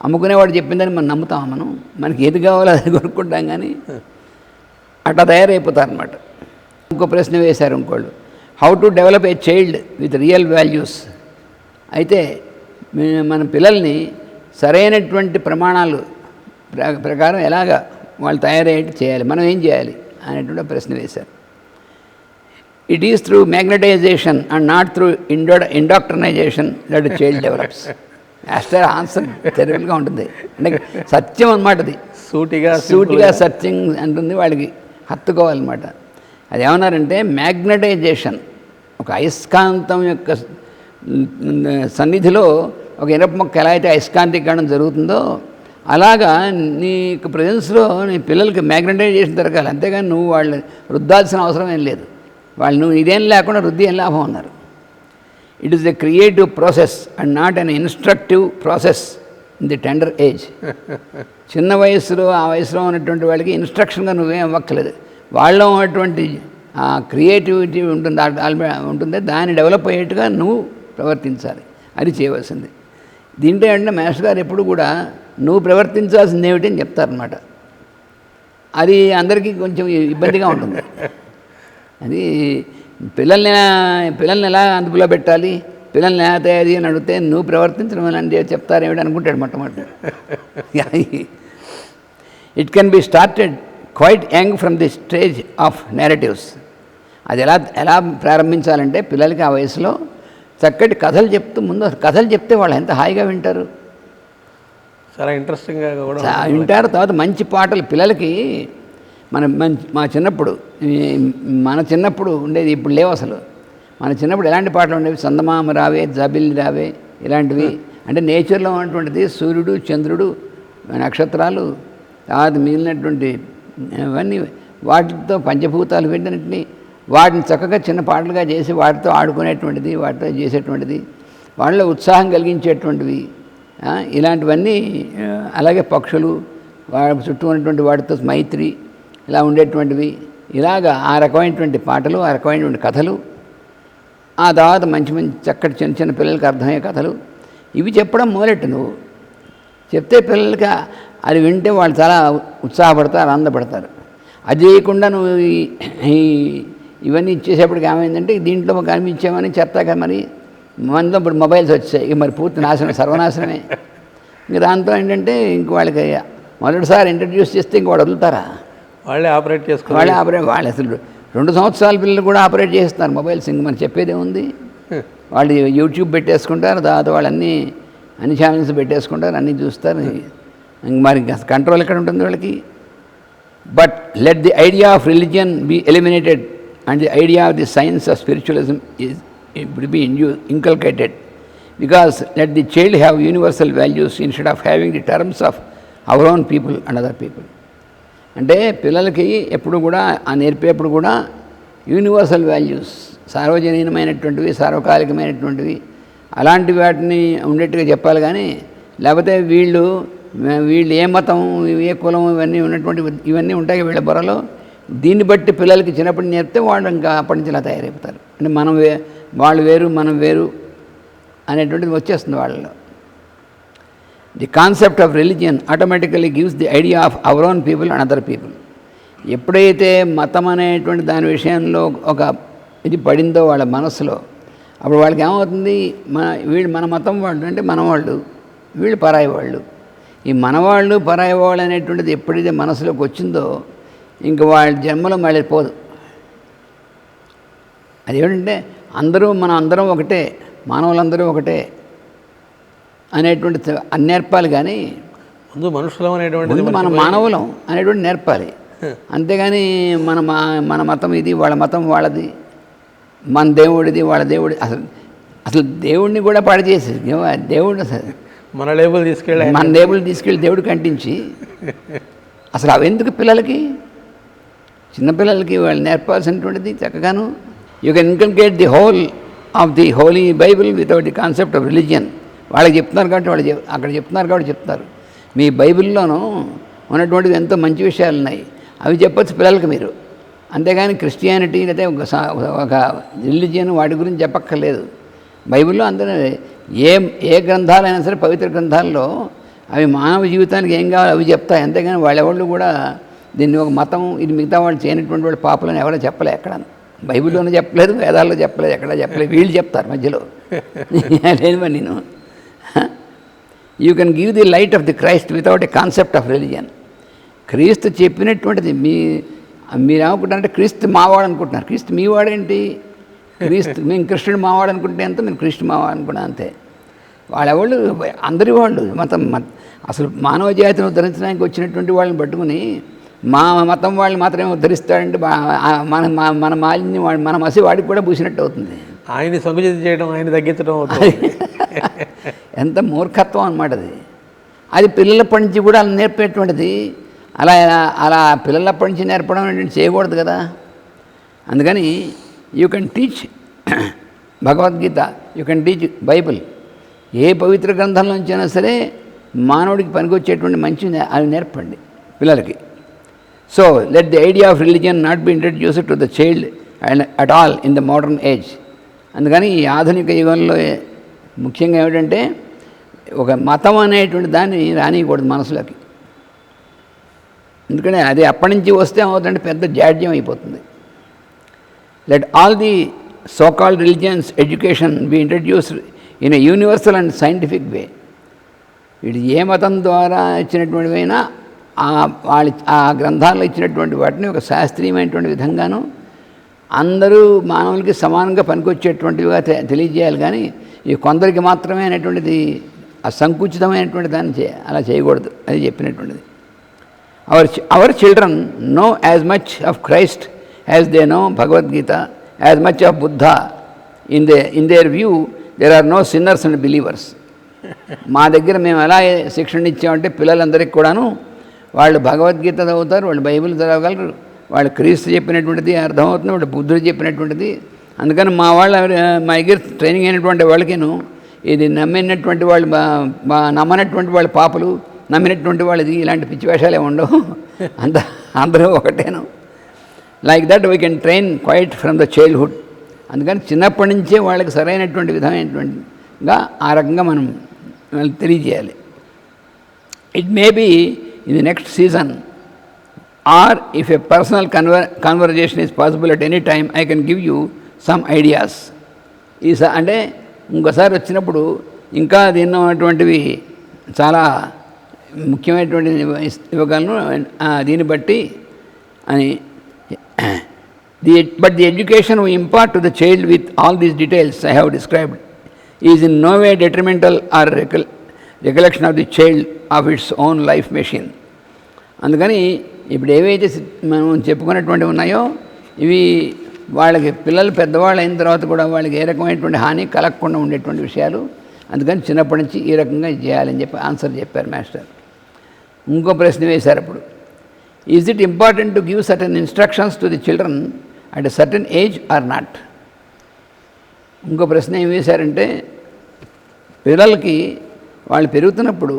అమ్ముకునేవాడు చెప్పిందని మనం నమ్ముతాం మనం. మనకి ఏది కావాలో అది కొనుక్కుంటాం కానీ అట్లా తయారైపోతారనమాట ఇంకో ప్రశ్న వేశారు ఇంకోళ్ళు. How to develop a child with real values అయితే మన పిల్లల్ని సరైనటువంటి ప్రమాణాలు ప్ర- ప్రకారం ఎలాగ వాళ్ళు తయారయ్యేట్టు చేయాలి మనం ఏం చేయాలి అనేటువంటి ప్రశ్న వేశారు. It is through magnetization and not through indo indoctrination that child develops aster answer తెలివిగా ఉంటుంది. అంటే సత్యం అన్నమాట అది. సూటిగా సూటిగా సత్యం అంటుంది వాళ్ళకి హత్తుకోవాలన్నమాట. అది ఏమన్నారంటే మ్యాగ్నటైజేషన్ ఒక అయస్కాంతం యొక్క సన్నిధిలో ఒక ఇనప మొక్క ఎలా అయితే అయస్కాంతీకరణం జరుగుతుందో అలాగా నీ ప్రజెన్స్లో నీ పిల్లలకి మ్యాగ్నటైజేషన్ జరగాలి. అంతేగాని నువ్వు వాళ్ళు రుద్దాల్సిన అవసరం ఏం లేదు. వాళ్ళు నువ్వు ఇదేం లేకుండా రుద్ది ఏం లాభం అన్నారు. It is a creative process and not an instructive process in the tender age చిన్న వయసులో ఆ వయసులో ఉన్నటువంటి వాళ్ళకి ఇన్స్ట్రక్షన్గా నువ్వేం అవ్వక్కలేదు వాళ్ళలో ఉన్నటువంటి ఆ క్రియేటివిటీ ఉంటుంది ఉంటుంది దాన్ని డెవలప్ అయ్యేట్టుగా నువ్వు ప్రవర్తించాలి. అది చేయవలసింది. దీంట్లో అంటే మాస్టర్ గారు ఎప్పుడు కూడా నువ్వు ప్రవర్తించాల్సింది ఏమిటి అని చెప్తారనమాట అది అందరికీ కొంచెం ఇబ్బందిగా ఉంటుంది. అది పిల్లల్ని పిల్లల్ని ఎలా అదుపులో పెట్టాలి? పిల్లల్ని ఎలా తయారు అని అడిగితే నువ్వు ప్రవర్తించడం అని చెప్తారేమిటి అనుకుంటాడు మొట్టమొదటి. It can be started quite young from the stage of narratives అది ఎలా ఎలా ప్రారంభించాలంటే పిల్లలకి ఆ వయసులో చక్కటి కథలు చెప్తూ ముందు కథలు చెప్తే వాళ్ళు ఎంత హాయిగా వింటారు. చాలా ఇంట్రెస్టింగ్గా కూడా వింటారు. తర్వాత మంచి పాటలు పిల్లలకి మన మంచి మా చిన్నప్పుడు మన చిన్నప్పుడు ఉండేది ఇప్పుడు లేవు అసలు. మన చిన్నప్పుడు ఎలాంటి పాటలు ఉండేవి? చందమామ రావే జబిల్ రావే ఇలాంటివి. అంటే నేచర్లో ఉన్నటువంటిది సూర్యుడు చంద్రుడు నక్షత్రాలు తర్వాత మిగిలినటువంటి అవన్నీ వాటితో పంచభూతాలు వీటన్నిటిని వాటిని చక్కగా చిన్న పాటలుగా చేసి వాటితో ఆడుకునేటువంటిది వాటితో చేసేటువంటిది వాళ్ళలో ఉత్సాహం కలిగించేటువంటివి ఇలాంటివన్నీ అలాగే పక్షులు వాళ్ళ చుట్టూ ఉన్నటువంటి వాటితో మైత్రి ఇలా ఉండేటువంటివి ఇలాగ ఆ రకమైనటువంటి పాటలు ఆ రకమైనటువంటి కథలు ఆ తర్వాత మంచి మంచి చక్కటి చిన్న చిన్న పిల్లలకి అర్థమయ్యే కథలు ఇవి చెప్పడం మొదలెట్టు నువ్వు చెప్తే పిల్లలకి అది వింటే వాళ్ళు చాలా ఉత్సాహపడతారు ఆనందపడతారు. అది చేయకుండా నువ్వు ఈ- ఇవన్నీ ఇచ్చేసేపటికి ఏమైందంటే దీంట్లో కనిపించామని చెప్తాక మరి. మనలో ఇప్పుడు మొబైల్స్ వచ్చాయి. ఇక మరి పూర్తి నాశనం సర్వనాశనమే. ఇంక దాంతో ఏంటంటే ఇంక వాళ్ళకి మొదటిసారి ఇంట్రడ్యూస్ చేస్తే ఇంక వాడు వదులుతారా? వాళ్ళే ఆపరేట్ చేసుకోవాలి వాళ్ళే ఆపరేట్ వాళ్ళు అసలు రెండు సంవత్సరాల పిల్లలు కూడా ఆపరేట్ చేస్తున్నారు. మొబైల్స్ ఇంక మనం చెప్పేదే ఉంది. వాళ్ళు యూట్యూబ్ పెట్టేసుకుంటారు. తర్వాత వాళ్ళు అన్నీ అన్ని ఛానల్స్ పెట్టేసుకుంటారు. అన్నీ చూస్తారు. ఇంక మరి కంట్రోల్ ఎక్కడ ఉంటుంది వాళ్ళకి? But let the idea of religion be eliminated and the idea of the science of spiritualism is ఇప్పుడు be inculcated because let the child have universal values instead of having the terms of our own people and other people అంటే పిల్లలకి ఎప్పుడు కూడా ఆ నేర్పేప్పుడు కూడా universal values సార్వజనీనమైనటువంటివి సార్వకాలికమైనటువంటివి అలాంటి వాటిని ఉండేట్టుగా చెప్పాలి కానీ లేకపోతే వీళ్ళు వీళ్ళు ఏ మతం ఏ కులం ఇవన్నీ ఉన్నటువంటి ఇవన్నీ ఉంటాయి వీళ్ళ బుర్రలో. దీన్ని బట్టి పిల్లలకి చిన్నప్పటి నేర్పితే వాళ్ళు ఇంకా అప్పటి నుంచి ఇలా తయారైపోతారు. అంటే మనం వే వాళ్ళు వేరు మనం వేరు అనేటువంటిది వచ్చేస్తుంది వాళ్ళలో. The concept of religion automatically gives the idea of our own people and other people ఎప్పుడైతే మతం అనేటువంటి దాని విషయంలో ఒక ఇది పడిందో వాళ్ళ మనసులో అప్పుడు వాళ్ళకి ఏమవుతుంది? మన వీళ్ళు మన మతం వాళ్ళు అంటే మనవాళ్ళు వీళ్ళు పరాయి వాళ్ళు. ఈ మనవాళ్ళు పరాయి వాళ్ళు అనేటువంటిది ఎప్పుడైతే మనసులోకి వచ్చిందో ఇంక వాళ్ళ జన్మలో మళ్ళీ పోదు. అదేమిటంటే అందరూ మనం అందరం ఒకటే మానవులందరూ ఒకటే అనేటువంటి త- అని నేర్పాలి కానీ ముందు మనుషులం అనేటువంటిది ముందు మన మానవులం అనేటువంటి నేర్పాలి. అంతేగాని మన మా మన మతం ఇది వాళ్ళ మతం వాళ్ళది మన దేవుడిది వాళ్ళ దేవుడి అసలు అసలు దేవుడిని కూడా పాడు చేసి దేవుడు అసలు మన లేబుల్ తీసుకెళ్ళి మన దేవుడు తీసుకెళ్ళి దేవుడు కంటించి అసలు అవి ఎందుకు పిల్లలకి? చిన్నపిల్లలకి వాళ్ళు నేర్పాల్సినటువంటిది చక్కగాను. You can inculcate the whole of the holy Bible without the concept of religion వాళ్ళకి చెప్తున్నారు కాబట్టి వాళ్ళు అక్కడ చెప్తున్నారు కాబట్టి చెప్తారు. మీ బైబిల్లోనూ ఉన్నటువంటివి ఎంతో మంచి విషయాలు ఉన్నాయి అవి చెప్పచ్చు పిల్లలకి మీరు. అంతేగాని క్రిస్టియానిటీ లేదా ఒక ఒక రిలీజియన్ వాటి గురించి చెప్పక్కర్లేదు. బైబిల్లో అందరూ ఏ ఏ గ్రంథాలైనా సరే పవిత్ర గ్రంథాల్లో అవి మానవ జీవితానికి ఏం కావాలో అవి చెప్తాయి. అంతేగాని వాళ్ళెవాళ్ళు కూడా దీన్ని ఒక మతం ఇది మిగతా వాళ్ళు చేయనటువంటి వాళ్ళు పాపులని ఎవరో చెప్పలే ఎక్కడ. బైబిల్లోనూ చెప్పలేదు వేదాల్లో చెప్పలేదు ఎక్కడ చెప్పలేదు. వీళ్ళు చెప్తారు మధ్యలో. లేదు మరి నేను. You can give the light of the Christ without a concept of religion క్రీస్తు చెప్పినటువంటిది మీ మీరు ఏమనుకుంటారంటే క్రీస్తు మావాడు అనుకుంటున్నారు క్రీస్తు మీ వాడేంటి క్రీస్తు మేము కృష్ణుడు మావాడు అనుకుంటే అంత మేము కృష్ణుడు మావాడు అనుకున్నా అంతే. వాళ్ళెవళ్ళు? అందరి వాళ్ళు. మతం మత- అసలు మానవ జాతిని ఉద్ధరించడానికి వచ్చినటువంటి వాళ్ళని పట్టుకుని మా మతం వాళ్ళని మాత్రమే ఉద్ధరిస్తాడంటే మన మా- మన మాలిని వాడి మన మసి వాడికి కూడా పూసినట్టు అవుతుంది. ఆయన్ని సంకుచిత చేయడం ఆయన తగ్గించడం అవుతుంది. ఎంత మూర్ఖత్వం అనమాట అది. అది పిల్లలప్పటి నుంచి కూడా అలా నేర్పేటువంటిది. అలా అలా పిల్లలప్పటి నుంచి నేర్పడం అనేది చేయకూడదు కదా. అందుకని you can teach Bhagavad Gita you can teach Bible ఏ పవిత్ర గ్రంథంలో నుంచైనా సరే మానవుడికి పనికొచ్చేటువంటి మంచి అవి నేర్పండి పిల్లలకి. So let the idea of religion not be introduced to the child and at all in the modern age అందుకని ఈ ఆధునిక యుగంలో ముఖ్యంగా ఏమిటంటే ఒక మతం అనేటువంటి దాన్ని రానియకూడదు మనసులోకి. ఎందుకంటే అది అప్పటి నుంచి వస్తే ఏమవుతుందంటే పెద్ద జాడ్యం అయిపోతుంది. Let all the so call religions religions education be introduced in a universal and scientific way వీడు ఏ మతం ద్వారా ఇచ్చినటువంటివైనా ఆ వాళ్ళ ఆ గ్రంథాల్లో ఇచ్చినటువంటి వాటిని ఒక శాస్త్రీయమైనటువంటి విధంగాను అందరూ మానవులకి సమానంగా పనికొచ్చేటువంటివిగా తెలియజేయాలి. కానీ ఈ కొందరికి మాత్రమే అనేటువంటిది అసంకుచితమైనటువంటి సంకుచితమైనటువంటి దాన్ని చే అలా చేయకూడదు అది చెప్పినటువంటిది. Our our children know as much of Christ as they know Bhagavad Gita as much of Buddha in they in their view there are no sinners and believers మా దగ్గర మేము ఎలా శిక్షణ ఇచ్చామంటే పిల్లలందరికీ కూడాను వాళ్ళు భగవద్గీత చదువుతారు వాళ్ళు బైబిల్ చదవగలరు వాళ్ళు క్రీస్తు చెప్పినటువంటిది అర్థమవుతుంది వాళ్ళు బుద్ధుడు చెప్పినటువంటిది అందుకని మా వాళ్ళ మా దగ్గర ట్రైనింగ్ అయినటువంటి వాళ్ళకిను ఇది నమ్మినటువంటి వాళ్ళు నమ్మనటువంటి వాళ్ళ పాపలు నమ్మినటువంటి వాళ్ళది ఇలాంటి పిచ్చి వేషాలే ఉండవు. అంత అందరూ ఒకటేను. Like that we can train quite from the childhood అందుకని చిన్నప్పటి నుంచే వాళ్ళకి సరైనటువంటి విధమైనటువంటిగా ఆ రకంగా మనం వాళ్ళకి తెలియజేయాలి. It may be in the next season or if a personal conver conversation is possible at any time I can give you some ideas ఈసా అంటే ఇంకోసారి వచ్చినప్పుడు ఇంకా దీనిలో ఉన్నటువంటివి చాలా ముఖ్యమైనటువంటి ఇవ్వగలను. దీన్ని బట్టి అని the but the education we impart to the child with all these details I have described is in no way detrimental or recal recollection of the child of its own life machine అందుకని ఇప్పుడు ఏవైతే మనం చెప్పుకున్నటువంటివి ఉన్నాయో ఇవి వాళ్ళకి పిల్లలు పెద్దవాళ్ళు అయిన తర్వాత కూడా వాళ్ళకి ఏ రకమైనటువంటి హాని కలగకుండా ఉండేటువంటి విషయాలు అందుకని చిన్నప్పటి నుంచి ఈ రకంగా చేయాలని చెప్పి ఆన్సర్ చెప్పారు మాస్టర్. ఇంకో ప్రశ్న వేశారు అప్పుడు. Is it important to give certain instructions to the children at a certain age or not ఇంకో ప్రశ్న ఏం వేశారంటే పిల్లలకి వాళ్ళు పెరుగుతున్నప్పుడు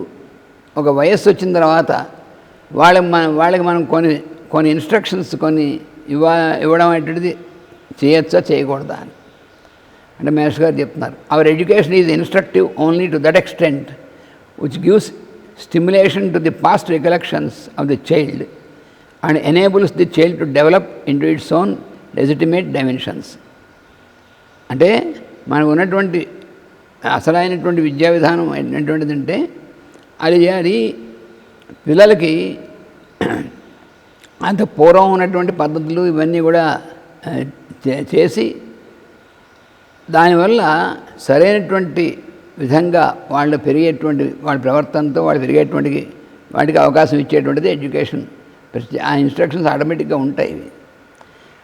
ఒక వయస్సు వచ్చిన తర్వాత వాళ్ళకి మన వాళ్ళకి మనం కొన్ని కొన్ని ఇన్స్ట్రక్షన్స్ కొన్ని ఇవ్వ ఇవ్వడం అనేటువంటిది చేయొచ్చా చేయకూడదా అని. అంటే మేష్ గారు చెప్తున్నారు our education is instructive only to that extent which gives stimulation to the past recollections of the child and enables the child to develop into its own legitimate dimensions అంటే మనకు ఉన్నటువంటి అసలైనటువంటి విద్యా విధానం ఏంటటువంటిది అంటే అది అది పిల్లలకి అంత పూర్వం ఉన్నటువంటి పద్ధతులు ఇవన్నీ కూడా చేసి దానివల్ల సరైనటువంటి విధంగా వాళ్ళు పెరిగేటువంటి వాళ్ళ ప్రవర్తనతో వాళ్ళు పెరిగేటువంటి వాటికి అవకాశం ఇచ్చేటువంటిది ఎడ్యుకేషన్ ఆ ఇన్స్ట్రక్షన్స్ ఆటోమేటిక్గా ఉంటాయి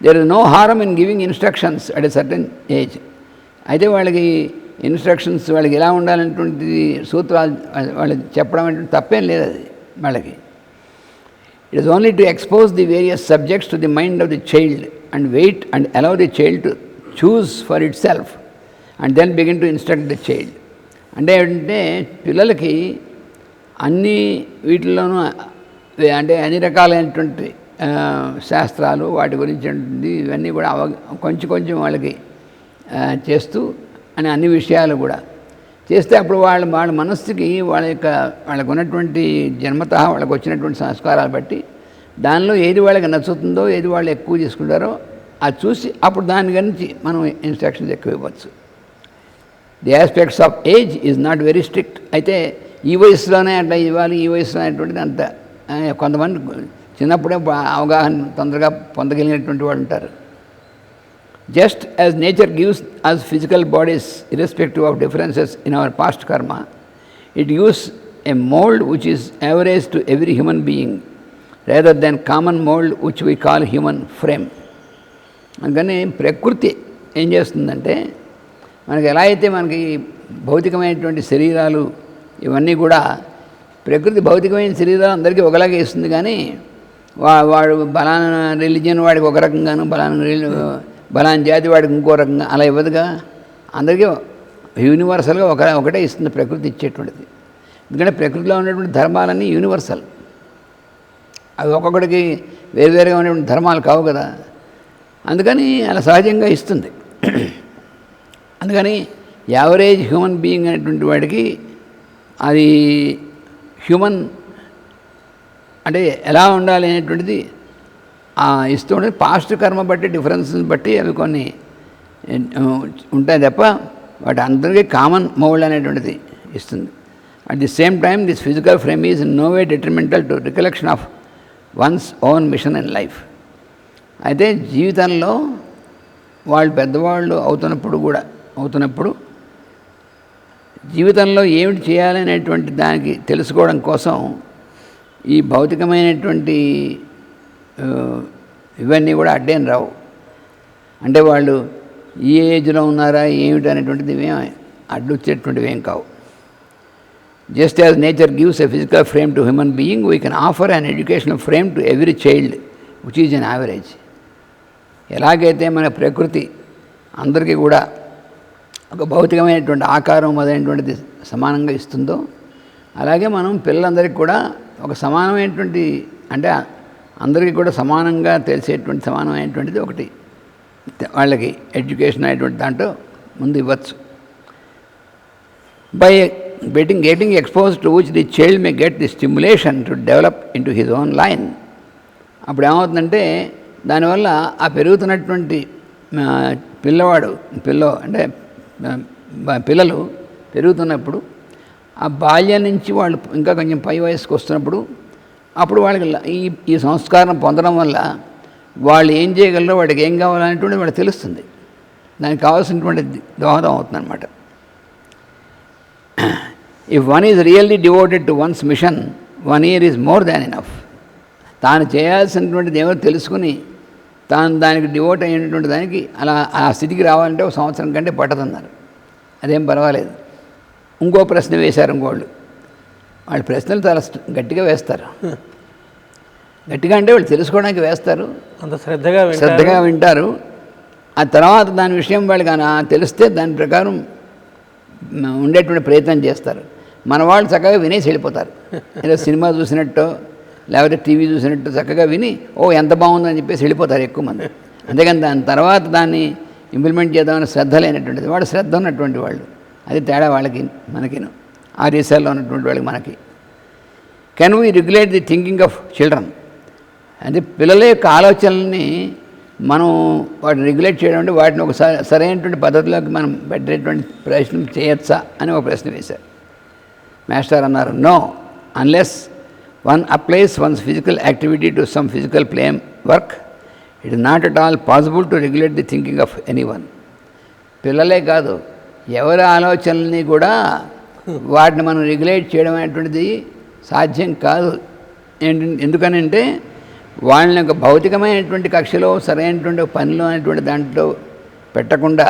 there is no harm in giving instructions at a certain age అయితే వాళ్ళకి ఇన్స్ట్రక్షన్స్ వాళ్ళకి ఎలా ఉండాలనేటువంటిది సూత్రాలు వాళ్ళకి చెప్పడం అంటే తప్పేం లేదు అది వాళ్ళకి. It is only to expose the various subjects to the mind of the child and wait and allow the child to choose for itself and then begin to instruct the child అంటే ఏంటంటే పిల్లలకి అన్ని వీటిల్లోనూ అంటే అన్ని రకాలైనటువంటి శాస్త్రాలు వాటి గురించి ఉంటుంది. ఇవన్నీ కూడా అవ కొంచెం కొంచెం వాళ్ళకి చేస్తూ అని అన్ని విషయాలు కూడా. చేస్తే అప్పుడు వాళ్ళ వాళ్ళ మనస్సుకి వాళ్ళ యొక్క వాళ్ళకు ఉన్నటువంటి జన్మత వాళ్ళకు వచ్చినటువంటి సంస్కారాలు బట్టి దానిలో ఏది వాళ్ళకి నచ్చుతుందో ఏది వాళ్ళు ఎక్కువ తీసుకుంటారో అది చూసి అప్పుడు దాని గురించి మనం ఇన్స్ట్రక్షన్స్ ఎక్కువ ఇవ్వచ్చు. The aspects of age is not very strict అయితే ఈ వయసులోనే అట్లా ఇవ్వాలి ఈ వయసులో అనేటువంటిది అంత కొంతమంది చిన్నప్పుడే అవగాహన తొందరగా పొందగలిగినటువంటి వాళ్ళు ఉంటారు. Just as nature gives us physical bodies irrespective of differences in our past karma it uses a mould which is average to every human being rather than common mould which we call human frame అందుకని ప్రకృతి ఏం చేస్తుందంటే మనకి ఎలా అయితే మనకి భౌతికమైనటువంటి శరీరాలు ఇవన్నీ కూడా ప్రకృతి భౌతికమైన శరీరాలు అందరికీ ఒకలాగే ఇస్తుంది కానీ వా వాడు బలానా రిలీజియన్ వాడికి ఒక రకంగాను బలానా రిలి- జాతి వాడికి ఇంకో రకంగా అలా ఇవ్వదుగా. అందరికీ యూనివర్సల్గా ఒక ఒకటే ఇస్తుంది ప్రకృతి ఇచ్చేటువంటిది. ఎందుకంటే ప్రకృతిలో ఉన్నటువంటి ధర్మాలన్నీ యూనివర్సల్ అవి ఒక్కొక్కడికి వేరువేరుగా ఉన్నటువంటి ధర్మాలు కావు కదా. అందుకని అలా సహజంగా ఇస్తుంది. అందుకని యావరేజ్ హ్యూమన్ బీయింగ్ అనేటువంటి వాడికి అది హ్యూమన్ అంటే ఎలా ఉండాలి అనేటువంటిది ఇస్తూ ఉంటుంది పాస్ట్ కర్మ బట్టి డిఫరెన్సెస్ బట్టి అవి కొన్ని ఉంటాయి తప్ప వాటి అందరికీ కామన్ మోల్డ్ అనేటువంటిది ఇస్తుంది. At the same time this physical frame is no way detrimental to recollection of one's own mission in life అయితే జీవితంలో వాళ్ళు పెద్దవాళ్ళు అవుతున్నప్పుడు కూడా అవుతున్నప్పుడు జీవితంలో ఏమిటి చేయాలనేటువంటి దానికి తెలుసుకోవడం కోసం ఈ భౌతికమైనటువంటి ఇవన్నీ కూడా అడ్డేం రావు. అంటే వాళ్ళు ఏ ఏజ్లో ఉన్నారా ఏమిటి అనేటువంటిది ఏం అడ్డొచ్చేటువంటివి ఏం కావు. Just as nature gives a physical frame to human being we can offer an educational frame to every child which is an average ఎలాగైతే మన ప్రకృతి అందరికీ కూడా ఒక భౌతికమైనటువంటి ఆకారం మొదలైనటువంటిది సమానంగా ఇస్తుందో అలాగే మనం పిల్లలందరికీ కూడా ఒక సమానమైనటువంటి అంటే అందరికీ కూడా సమానంగా తెలిసేటువంటి సమానమైనటువంటిది ఒకటి. వాళ్ళకి ఎడ్యుకేషన్ అనేటువంటి దాంట్లో ముందు ఇవ్వచ్చు. By getting getting exposed to which the child may get the stimulation to develop into his own line. అప్పుడు ఏమవుతుందంటే దానివల్ల ఆ పెరుగుతున్నటువంటి పిల్లవాడు పిల్ల అంటే పిల్లలు పెరుగుతున్నప్పుడు ఆ బాల్యం నుంచి వాళ్ళు ఇంకా కొంచెం పై వయసుకు వస్తున్నప్పుడు అప్పుడు వాళ్ళకి ఈ ఈ సంస్కారం పొందడం వల్ల వాళ్ళు ఏం చేయగలరో వాడికి ఏం కావాలనేటువంటిది వాళ్ళకి తెలుస్తుంది. దానికి కావాల్సినటువంటి దోహదం అవుతుంది అనమాట if one is really devoted to one's mission one year is more than enough తాను చేయాల్సినటువంటిది ఏమో తెలుసుకుని తాను దానికి డివోట్ అయినటువంటి దానికి అలా ఆ స్థితికి రావాలంటే ఒక సంవత్సరం కంటే పట్టదన్నారు. అదేం పర్వాలేదు. ఇంకో ప్రశ్న వేశారు ఇంకోళ్ళు. వాళ్ళు ప్రశ్నలు చాలా గట్టిగా వేస్తారు. గట్టిగా అంటే వాళ్ళు తెలుసుకోవడానికి వేస్తారు. అంత శ్రద్ధగా. శ్రద్ధగా వింటారు. ఆ తర్వాత దాని విషయం వాళ్ళకి తెలిస్తే దాని ప్రకారం ఉండేటువంటి ప్రయత్నం చేస్తారు. మన వాళ్ళు చక్కగా వినేసి వెళ్ళిపోతారు. ఏదో సినిమా చూసినట్టు లేకపోతే టీవీ చూసినట్టు చక్కగా విని ఓ ఎంత బాగుందని చెప్పేసి వెళ్ళిపోతారు ఎక్కువ మంది. అంతేకాని దాని తర్వాత దాన్ని ఇంప్లిమెంట్ చేద్దామని శ్రద్ధ లేనటువంటిది. వాడు శ్రద్ధ ఉన్నటువంటి వాళ్ళు. అది తేడా వాళ్ళకి మనకిను. ఆ దేశాల్లో ఉన్నటువంటి వాళ్ళకి మనకి. Can we regulate the thinking of children? అంటే పిల్లల యొక్క ఆలోచనల్ని మనం వాటిని రెగ్యులేట్ చేయడం అంటే వాటిని ఒక సరైనటువంటి పద్ధతిలోకి మనం పెట్టేటువంటి ప్రయత్నం చేయొచ్చా అని ఒక ప్రశ్న వేశారు. మాస్టర్ అన్నారు no unless one applies one's physical activity to some physical plane work it is not at all possible to regulate the thinking of any one పిల్లలే కాదు ఎవరి ఆలోచనల్ని కూడా వాటిని మనం రెగ్యులేట్ చేయడం అనేటువంటిది సాధ్యం కాదు. ఏంటి ఎందుకనంటే వాళ్ళని ఒక భౌతికమైనటువంటి కక్షలో సరైనటువంటి పనిలో అనేటువంటి దాంట్లో పెట్టకుండా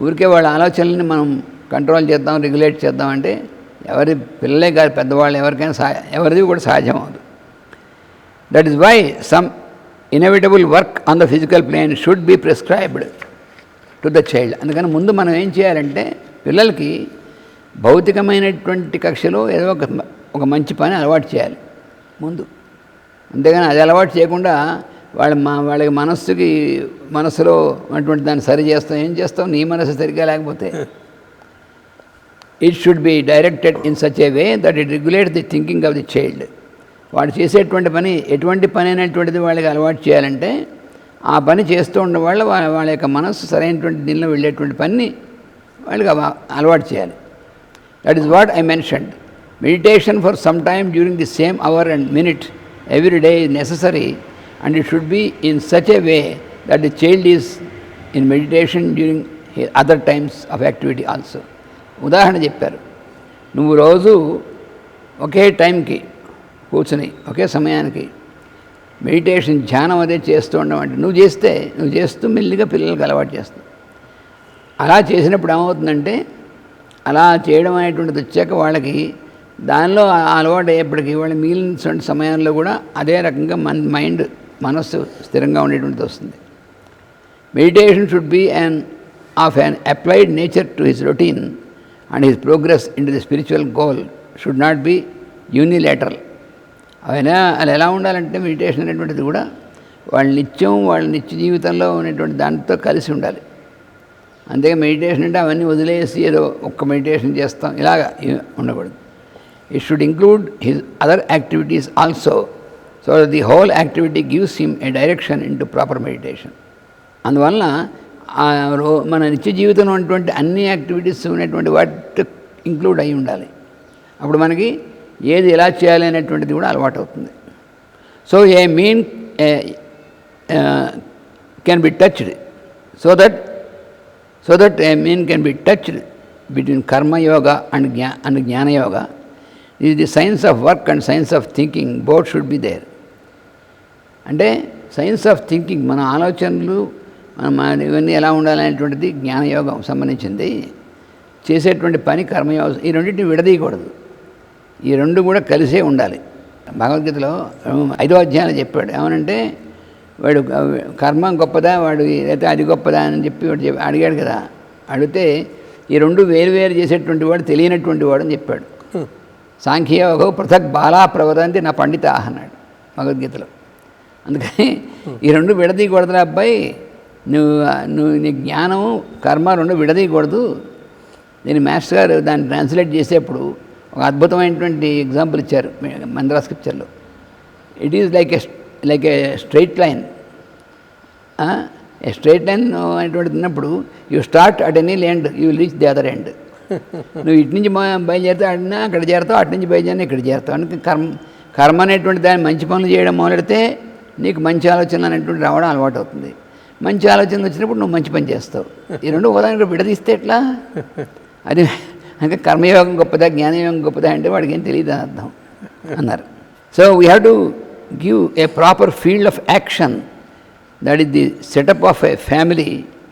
ఊరికే వాళ్ళ ఆలోచనల్ని మనం కంట్రోల్ చేద్దాం రెగ్యులేట్ చేద్దాం అంటే ఎవరి పిల్లలే కాదు పెద్దవాళ్ళు ఎవరికైనా సా ఎవరిది కూడా సాధ్యం అవుతుంది that is why some inevitable work on the physical plane should be prescribed to the child అందుకని ముందు మనం ఏం చేయాలంటే పిల్లలకి భౌతికమైనటువంటి కక్షలో ఏదో ఒక ఒక మంచి పని అలవాటు చేయాలి. ముందు. అంతేగాని అది అలవాటు చేయకుండా వాళ్ళ మా వాళ్ళకి మనస్సుకి మనసులో ఉన్నటువంటి దాన్ని సరి చేస్తాం ఏం చేస్తాం? నీ మనసు సరిగా లేకపోతే it should be directed in such a way that it regulate the thinking of the child వాడు చేసేటువంటి పని ఎటువంటి పని అనేటువంటిది వాళ్ళకి అలవాటు చేయాలంటే ఆ పని చేస్తూ ఉండే వాళ్ళ వాళ్ళ యొక్క మనస్సు సరైనటువంటి దీనిలో వెళ్ళేటువంటి పని వాళ్ళకి అవ- అలవాటు చేయాలి. That is what I mentioned meditation for some time during the same hour and minute every day is necessary and it should be in such a way that the child is in meditation during other times of activity also ఉదాహరణ చెప్పారు. నువ్వు రోజు ఒకే టైంకి కూర్చుని ఒకే సమయానికి meditation ధ్యానం అదే చేస్తూ ఉండడం అంటే నువ్వు చేస్తే నువ్వు చేస్తూ మెల్లిగా పిల్లలకి అలవాటు చేస్తావు. అలా చేసినప్పుడు ఏమవుతుందంటే అలా చేయడం అనేటువంటిది వచ్చాక వాళ్ళకి దానిలో అలవాటు అయ్యేప్పటికీ వాళ్ళు మిగిలిన సమయంలో కూడా అదే రకంగా మన మైండ్ మనస్సు స్థిరంగా ఉండేటువంటిది వస్తుంది. Meditation should be an of an applied nature to his routine and his progress into the spiritual goal should not be unilateral. అయినా అది ఎలా ఉండాలంటే మెడిటేషన్ అనేటువంటిది కూడా వాళ్ళ నిత్యం వాళ్ళ నిత్య జీవితంలో ఉన్నటువంటి దానితో కలిసి ఉండాలి. అంతే మెడిటేషన్ అంటే అవన్నీ వదిలేసి ఏదో ఒక్క మెడిటేషన్ చేస్తాం. ఇలాగా ఉండకూడదు. It should include his other activities also so the whole activity gives him a direction into proper meditation అందువలన ఆ రో మన నిత్య జీవితంలో ఉన్నటువంటి అన్ని యాక్టివిటీస్ ఉన్నటువంటి వాటి ఇంక్లూడ్ అయి ఉండాలి. అప్పుడు మనకి ఏది ఎలా చేయాలి అనేటువంటిది కూడా అలవాటు అవుతుంది. So a mean can be touched so that so that a mean can be touched between Karmayoga and జ్ఞా అండ్ జ్ఞానయోగ ఇది the science of work and science of thinking board should be there అంటే science of thinking మన ఆలోచనలు మన ఇవన్నీ ఎలా ఉండాలనేటువంటిది జ్ఞానయోగం సంబంధించింది. చేసేటువంటి పని కర్మయోగం ఈ రెండింటిని విడదీయకూడదు. ఈ రెండు కూడా కలిసే ఉండాలి. భగవద్గీతలో ఐదో అధ్యాయాలు చెప్పాడు. ఏమనంటే వాడు కర్మ గొప్పదా వాడు అయితే అది గొప్పదా అని చెప్పి వాడు చెప్పి అడిగాడు కదా. అడిగితే ఈ రెండు వేరు వేరు చేసేటువంటి వాడు తెలియనటువంటి వాడు అని చెప్పాడు. సాంఖ్యయోగం పృథక్ బాలా ప్రవదంతి నా పండిత అన్నాడు భగవద్గీతలో. అందుకని ఈ రెండు విడదీయకూడదురా అబ్బాయి. నువ్వు నువ్వు నీ జ్ఞానం కర్మ రెండు విడదీయకూడదు. నేను మాస్టర్ గారు దాన్ని ట్రాన్స్లేట్ చేసేప్పుడు ఒక అద్భుతమైనటువంటి ఎగ్జాంపుల్ ఇచ్చారు మంద్రా స్క్రిప్చర్లో. It is like a like a straight line a straight line అనేటువంటిది ఉన్నప్పుడు you start at any land you reach the other end నువ్వు ఇటు నుంచి బయలుదేరుతావు అడినా అక్కడ చేరుతావు అటు నుంచి బయలుదేరినా ఇక్కడ చేరుతావు అందుకే కర్మ కర్మ అనేటువంటి దాన్ని మంచి పనులు చేయడం మొదలెడితే నీకు మంచి ఆలోచనలు అనేటువంటి రావడం అలవాటు అవుతుంది మంచి ఆలోచనలు వచ్చినప్పుడు నువ్వు మంచి పని చేస్తావు. ఈ రెండు ఉదాహరణ విడదీస్తే ఎట్లా? అది అంటే కర్మయోగం గొప్పదా జ్ఞానయోగం గొప్పదా అంటే వాడికి ఏం తెలియదు అర్థం అన్నారు. So we have to give a proper field of action that is the setup of a family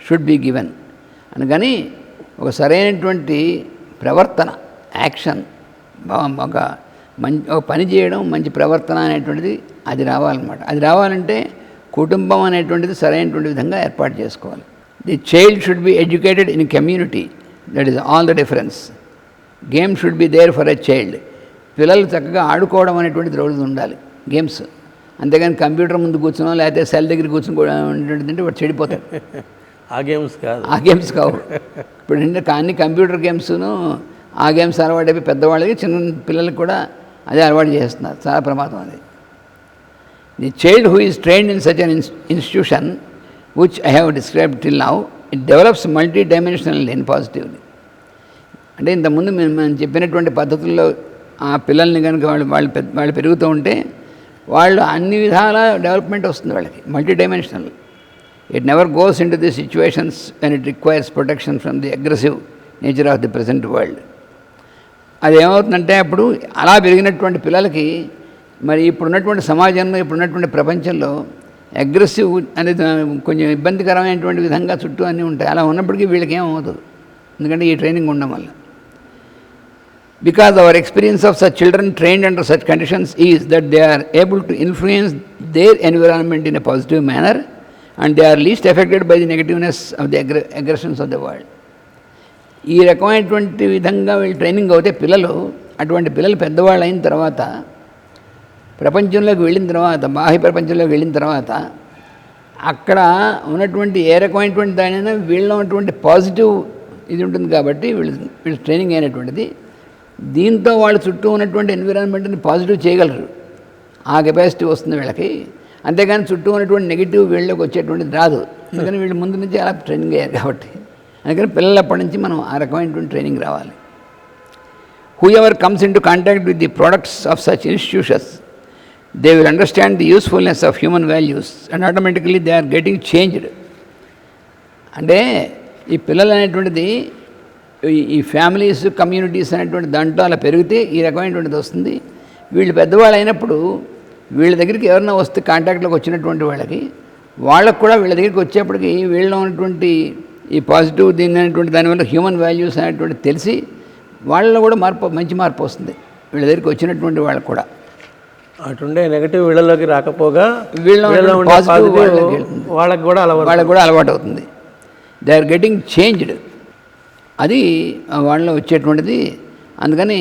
should be given అనగాని ఒక సరైనటువంటి ప్రవర్తన యాక్షన్ ఒక మంచి ఒక పని చేయడం మంచి ప్రవర్తన అనేటువంటిది అది రావాలన్నమాట. అది రావాలంటే కుటుంబం అనేటువంటిది సరైనటువంటి విధంగా ఏర్పాటు చేసుకోవాలి. The child should be educated in community that is all the difference game should be there for a child పిల్లలు చక్కగా ఆడుకోవడం అనేటువంటిది రోజు ఉండాలి. గేమ్స్ అంతేగాని కంప్యూటర్ ముందు కూర్చునో లేకపోతే సెల్ దగ్గర కూర్చుని కూడా అంటే వాడు చెడిపోతాడు. ఆ గేమ్స్ కాదు. ఆ గేమ్స్ కావు. ఇప్పుడు ఏంటంటే అన్ని కంప్యూటర్ గేమ్స్ను ఆ గేమ్స్ అలవాటు అయిపోయి పెద్దవాళ్ళకి చిన్న పిల్లలకి కూడా అదే అలవాటు చేస్తున్నారు. చాలా ప్రమాదం అది. The child who is trained in such an institution which I have describe till now it develops multi dimensional in positively అంటే ఇంతకుముందు మేము మనం చెప్పినటువంటి పద్ధతుల్లో ఆ పిల్లల్ని కనుక వాళ్ళు వాళ్ళు వాళ్ళు పెరుగుతూ ఉంటే వాళ్ళు అన్ని విధాల డెవలప్మెంట్ వస్తుంది వాళ్ళకి. Multi dimensional it never goes into the situations and it requires protection from the aggressive nature of the present world అది ఏమవుతుందంటే అప్పుడు అలా పెరిగినటువంటి పిల్లలకి మరి ఇప్పుడున్నటువంటి సమాజంలో ఇప్పుడున్నటువంటి ప్రపంచంలో అగ్రెసివ్ అనేది కొంచెం ఇబ్బందికరమైనటువంటి విధంగా చుట్టూ అన్నీ ఉంటాయి. అలా ఉన్నప్పటికీ వీళ్ళకి ఏమవుతుంది ఎందుకంటే ఈ ట్రైనింగ్ ఉండడం వల్ల. Because our experience of such children trained under such conditions is that they are able to influence their environment in a positive manner and they are least affected by the negativeness of the aggr- aggressions of the world. ఈ రకమైనటువంటి విధంగా వీళ్ళు training అవుతే పిల్లలు అటువంటి పిల్లలు పెద్దవాళ్ళు అయిన తర్వాత ప్రపంచంలోకి వెళ్ళిన తర్వాత బాహ్య ప్రపంచంలోకి వెళ్ళిన తర్వాత అక్కడ ఉన్నటువంటి ఏ రకమైనటువంటి దానైనా వీళ్ళలో ఉన్నటువంటి పాజిటివ్ ఇది ఉంటుంది కాబట్టి వీళ్ళు వీళ్ళు ట్రైనింగ్ అయినటువంటిది దీంతో వాళ్ళ చుట్టూ ఉన్నటువంటి ఎన్విరాన్మెంట్ని పాజిటివ్ చేయగలరు ఆ కెపాసిటీ వస్తుంది వీళ్ళకి అంతేగాని చుట్టూ ఉన్నటువంటి నెగిటివ్ వీళ్ళకి వచ్చేటువంటిది రాదు. అందుకని వీళ్ళు ముందు నుంచి అలా ట్రైనింగ్ అయ్యారు కాబట్టి. అందుకని పిల్లలప్పటి నుంచి మనం ఆ రకమైనటువంటి ట్రైనింగ్ రావాలి. Whoever comes into contact with the products of such institutions they will understand the usefulness of human values and automatically they are getting changed అంటే ఈ పిల్లలు అనేటువంటిది ఈ- ఈ ఫ్యామిలీస్ కమ్యూనిటీస్ అనేటువంటి దాంట్లో అలా పెరిగితే ఈ రకమైనటువంటిది వస్తుంది. వీళ్ళు పెద్దవాళ్ళు అయినప్పుడు వీళ్ళ దగ్గరికి ఎవరైనా వస్తే కాంటాక్ట్లోకి వచ్చినటువంటి వాళ్ళకి వాళ్ళకు కూడా వీళ్ళ దగ్గరికి వచ్చేప్పటికి వీళ్ళలో ఉన్నటువంటి ఈ పాజిటివ్ దీని అనేటువంటి దానివల్ల హ్యూమన్ వాల్యూస్ అనేటువంటి తెలిసి వాళ్ళలో కూడా మార్పు మంచి మార్పు వస్తుంది. వీళ్ళ దగ్గరికి వచ్చినటువంటి వాళ్ళకు కూడా. అటుండే నెగటివ్ వీళ్ళలోకి రాకపోగా వీళ్ళలో వాళ్ళకి కూడా అలవాటు వాళ్ళకు కూడా అలవాటు అవుతుంది దే ఆర్ గెటింగ్ చేంజ్డ్ అది వాళ్ళలో వచ్చేటువంటిది. అందుకని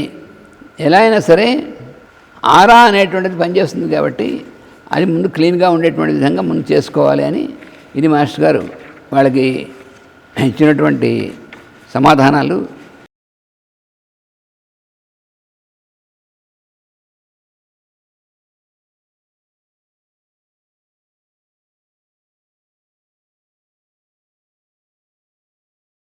ఎలా అయినా సరే ఆరా అనేటువంటిది పనిచేస్తుంది కాబట్టి అది ముందు క్లీన్గా ఉండేటువంటి విధంగా ముందు చేసుకోవాలి అని ఇది మాస్టర్ గారు వాళ్ళకి ఇచ్చినటువంటి సమాధానాలు